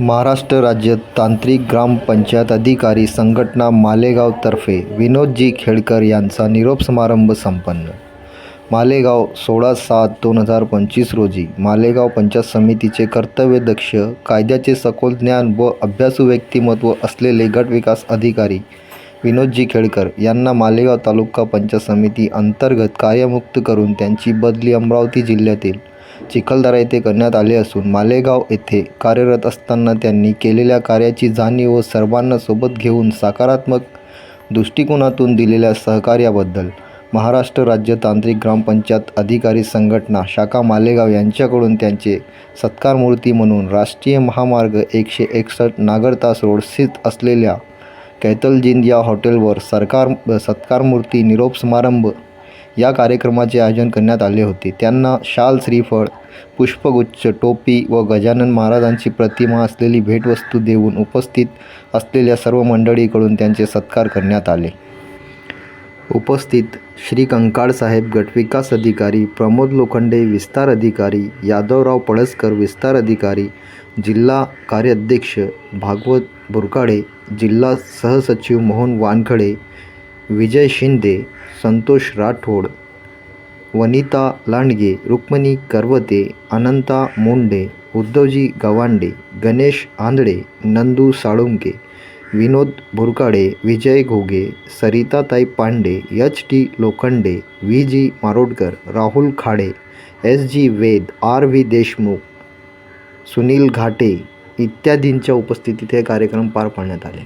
महाराष्ट्र राज्य तांत्रिक ग्रामपंचायत अधिकारी संघटना मालेगावतर्फे विनोदजी खेडकर यांचा निरोप समारंभ संपन्न. मालेगाव सोळा सात दोन हजार पंचवीस रोजी मालेगाव पंचायत समितीचे कर्तव्यदक्ष कायद्याचे सखोल ज्ञान व अभ्यासू व्यक्तिमत्व असलेले गटविकास अधिकारी विनोदजी खेडकर यांना मालेगाव तालुका पंचायत समिती अंतर्गत कार्यमुक्त करून त्यांची बदली अमरावती जिल्ह्यातील चिखलदरा येथे करण्यात आले असून मालेगाव येथे कार्यरत असताना त्यांनी केलेल्या कार्याची जाणीव व सर्वांना सोबत घेऊन सकारात्मक दृष्टिकोनातून दिलेल्या सहकार्याबद्दल महाराष्ट्र राज्य तांत्रिक ग्रामपंचायत अधिकारी संघटना शाखा मालेगाव यांच्याकडून त्यांचे सत्कारमूर्ती म्हणून राष्ट्रीय महामार्ग एकशे एकसष्ट नागरतास रोड स्थित असलेल्या कैतलजिंद या हॉटेलवर सरकार सत्कारमूर्ती निरोप समारंभ या कार्यक्रमाचे आयोजन करण्यात आले होते. त्यांना शाल श्रीफळ पुष्पगुच्छ टोपी व गजानन महाराजांची प्रतिमा असलेली भेटवस्तू देऊन उपस्थित असलेल्या सर्व मंडळीकडून त्यांचे सत्कार करण्यात आले. उपस्थित श्री कंकाळसाहेब गटविकास अधिकारी प्रमोद लोखंडे विस्तार अधिकारी यादवराव पळसकर विस्तार अधिकारी जिल्हा कार्याध्यक्ष भागवत बुरकाडे जिल्हा सहसचिव Mohan Wankhade Vijay Shinde Santosh Rathod Vanita Landge Rukmini Karvate Ananta Munde Uddhavji Gawande Ganesh Andhale Nandu Salunke Vinod Burkade Vijay Ghoge Saritatai Pande H T Lokhande V G Marodkar Rahul Khade S G Ved R V Deshmukh Sunil Ghate इत्यादींच्या उपस्थितीत हे कार्यक्रम पार पाडण्यात आले.